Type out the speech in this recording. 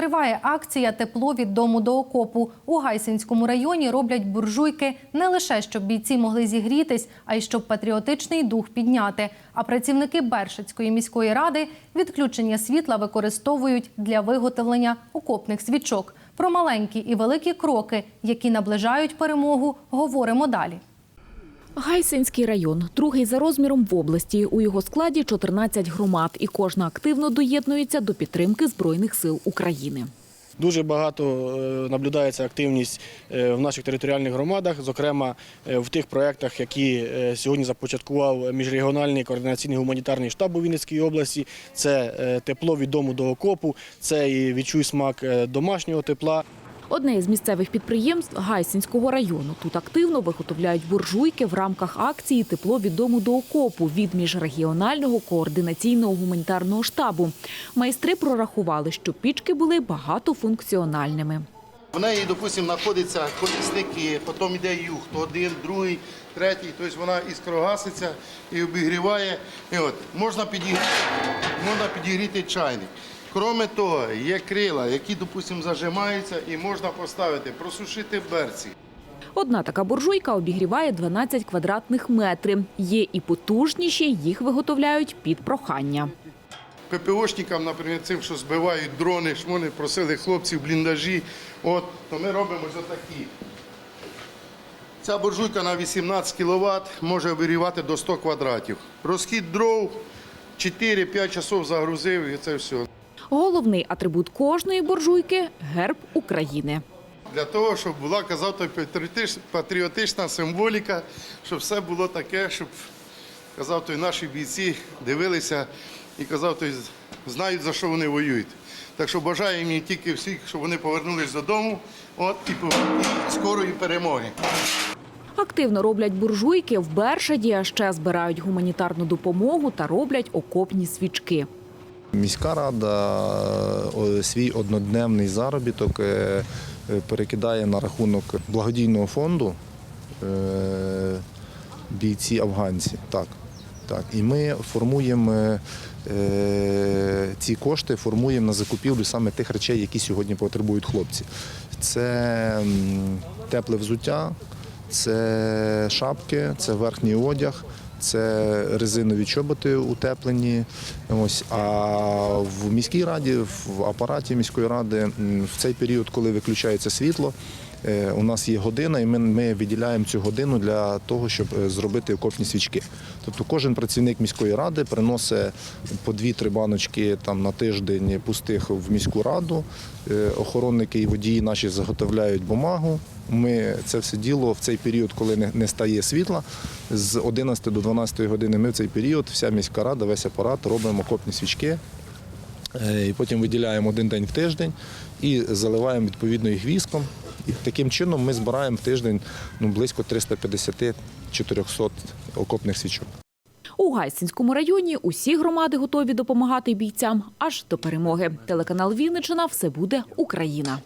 Триває акція Тепло від дому до окопу. У Гайсинському районі роблять буржуйки не лише щоб бійці могли зігрітись, а й щоб патріотичний дух підняти. А працівники Бершицької міської ради відключення світла використовують для виготовлення окопних свічок. Про маленькі і великі кроки, які наближають перемогу, говоримо далі. Гайсинський район, другий за розміром в області. У його складі 14 громад, і кожна активно доєднується до підтримки Збройних сил України. Дуже багато е, наблюдається активність е, в наших територіальних громадах, зокрема е, в тих проєктах, які сьогодні започаткував міжрегіональний координаційний гуманітарний штаб у Вінницькій області. Це тепло від дому до окопу, це і відчуй смак домашнього тепла. Одне із місцевих підприємств Гайсинського району. Тут активно виготовляють буржуйки в рамках акції Тепло від дому до окопу від міжрегіонального координаційного гуманітарного штабу. Майстри прорахували, що пічки були багатофункціональними. В неї, допустимо, знаходяться колісники, потім йде юг, то один, другий, третій. Тобто вона іскрогаситься і обігріває. І от, можна, підігріти, можна підігріти чайник. Кроме того, є крила, які, допустимо, зажимаються і можна поставити, просушити в берці. Одна така буржуйка обігріває 12 квадратних метрів. Є і потужніші, їх виготовляють під прохання. ППОшникам, наприклад, цим, що збивають дрони, що вони просили хлопців бліндажі, от, то ми робимо ось отакі. Ця буржуйка на 18 кВт може обігрівати до 100 квадратів. Розхід дров 4-5 часов загрузив і це все. Головний атрибут кожної буржуйки герб України. Для того, щоб була, патріотич- патріотична символіка, щоб все було таке, щоб казав, той наші бійці дивилися і казав, той знають, за що вони воюють. Так що бажаю їм тільки всіх, щоб вони повернулись додому от, і скорої перемоги. Активно роблять буржуйки в Бершаді, а ще збирають гуманітарну допомогу та роблять окопні свічки. Міська рада е, свій однодневний заробіток е, е, перекидає на рахунок благодійного фонду бійці афганці. Так, так. І ми формуємо ці кошти, формуємо на закупівлю саме тих речей, які сьогодні потребують хлопці. Це тепле взуття, це шапки, це верхній одяг. Це резинові чоботи утеплені. Ось а в міській раді, в апараті міської ради, в цей період, коли виключається світло, у нас є година, і ми, ми виділяємо цю годину для того, щоб е, зробити окопні свічки. Тобто кожен працівник міської ради приносить по дві-три баночки там на тиждень пустих в міську раду. Е, Охоронники і водії наші заготовляють бумагу. Ми це все діло в цей період, коли не стає світла, з 11 до 12 години ми в цей період, вся міська рада, весь апарат робимо окопні свічки. Е, І потім виділяємо один день в тиждень і заливаємо відповідно їх віском. І таким чином ми збираємо в тиждень ну, близько 350-400 окопних свічок. У Гайсинському районі усі громади готові допомагати бійцям аж до перемоги. Телеканал Вінничина все буде Україна.